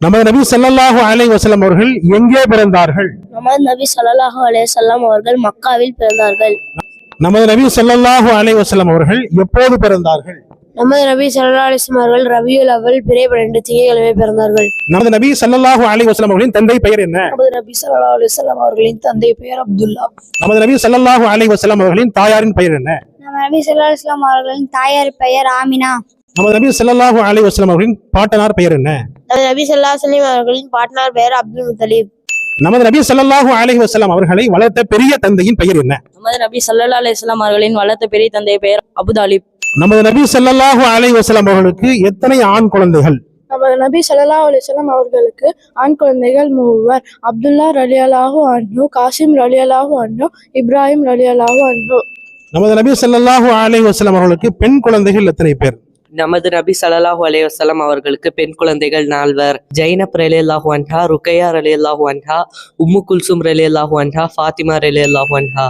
நமது நபி ஸல்லல்லாஹு அலைஹி வஸல்லம் அவர்கள் எங்கே பிறந்தார்கள்? முகமது நபி ஸல்லல்லாஹு அலைஹி வஸல்லம் அவர்கள் மக்காவில் பிறந்தார்கள். நமது நபி ஸல்லல்லாஹு அலைஹி வஸல்லம் அவர்கள் எப்போது பிறந்தார்கள்? நமது நபி ஸல்லல்லாஹு அலைஹி வஸல்லம் அவர்கள் ரபியுல் அவல் பிறை பன்னெண்டு திங்கட்கிழமை பிறந்தார்கள். நமது நபி ஸல்லல்லாஹு அலைஹி வஸல்லம் அவர்களின் தந்தை பெயர் என்ன? நமது நபி ஸல்லல்லாஹு அலைஹி வஸல்லம் அவர்களின் தந்தை பெயர் அப்துல்லா. நமது நபி ஸல்லல்லாஹு அலைஹி வஸல்லம் அவர்களின் தாயாரின் பெயர் என்ன? நம்ம நபி ஸல்லல்லாஹு அலைஹி வஸல்லம் அவர்களின் தாயார் பெயர் ஆமினா. நமது நபி ஸல்லல்லாஹு அலைஹி வஸல்லம் அவர்களின் பாட்டனார் பெயர் என்ன? நமது நபி ஸல்லல்லாஹு அலைஹி வஸல்லம் அவர்களின் பாட்னார் பெயர் அப்துல் முத்தலீப். நமது நபி ஸல்லல்லாஹு அலைஹி வஸல்லம் அவர்களை வளர்த்த பெரிய தந்தையின் பெயர் என்ன? நமது நபி ஸல்லல்லாஹு அலைஹி வஸல்லம் அவர்களின் வளர்த்த பெரிய தந்தை பெயர் அபுதாலிப் நமது நபி ஸல்லல்லாஹு அலைஹி வஸல்லம் அவர்களுக்கு எத்தனை ஆண் குழந்தைகள்? நமது நபி ஸல்லல்லாஹு அலைஹி வஸல்லம் அவர்களுக்கு ஆண் குழந்தைகள் மூவர். அப்துல்லா ரலியல்லாஹு அன்ஹு காசிம் ரலியல்லாஹு அன்ஹு இப்ராஹிம் ரலியல்லாஹு அன்ஹு. நமது நபி ஸல்லல்லாஹு அலைஹி வஸல்லம் அவர்களுக்கு பெண் குழந்தைகள் எத்தனை பேர்? நமது நபி ஸல்லல்லாஹு அலைஹி அவர்களுக்கு பெண் குழந்தைகள் நால்வர். ஜைனப் ரலியல்லாஹு அன்ஹா ருக்கையா ரலியல்லாஹு அன்ஹா உம்மு குல்சும் ரலியல்லாஹு அன்ஹா ஃபாத்திமா ரலியல்லாஹு அன்ஹா.